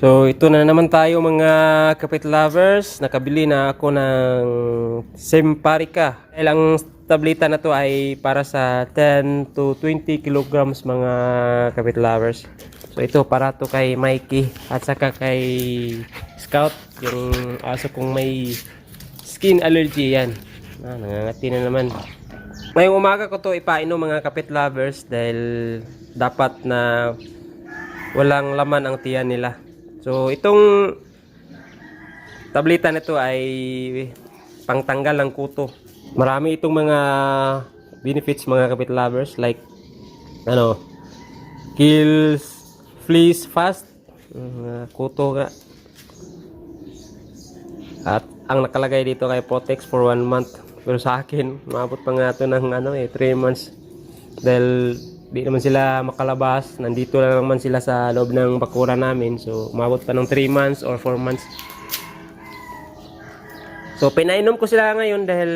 So ito na naman tayo mga kapit lovers. Nakabili na ako ng Semparika. Dahil ang tableta na to ay para sa 10 to 20 kilograms mga kapit lovers. So ito para to kay Mikey at saka kay Scout. Yung aso kong may skin allergy yan. Ah, nangangati na naman. Ngayong umaga ko to ipainom mga kapit lovers dahil dapat na walang laman ang tiyan nila. So itong tableta nito ay pangtanggal ng kuto. Marami itong mga benefits mga kapit lovers like ano kills fleas fast uh, kuto nga at ang nakalagay dito kay Protex for one month. Pero sa akin maabot pa nga ito ng ano eh 3 months. Dahil di naman sila makalabas. Nandito lang naman sila sa loob ng bakura namin. So umabot pa ng 3 months or 4 months. So pinainom ko sila ngayon dahil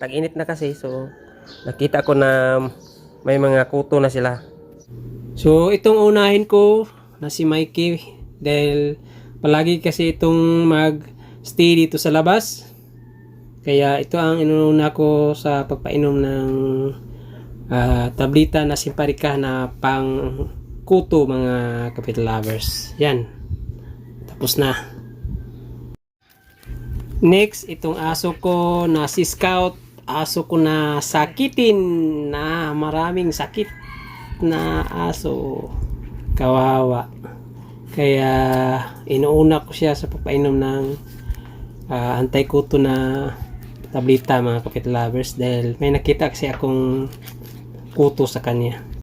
tag-init na kasi. So nakita ko na may mga kuto na sila. So itong unahin ko na si Mikey dahil palagi kasi itong mag stay dito sa labas. Kaya ito ang inuna ko sa pagpainom ng ah, tablita na simparika na pang kuto mga kapit lovers. Yan. Tapos na. Next, itong aso ko na si Scout. Aso ko na sakitin na maraming sakit na aso. Kawawa. Kaya inuuna ko siya sa pagpainom ng ah, anti-kuto na tablita mga kapit lovers dahil may nakita kasi akong kuto sa kanya.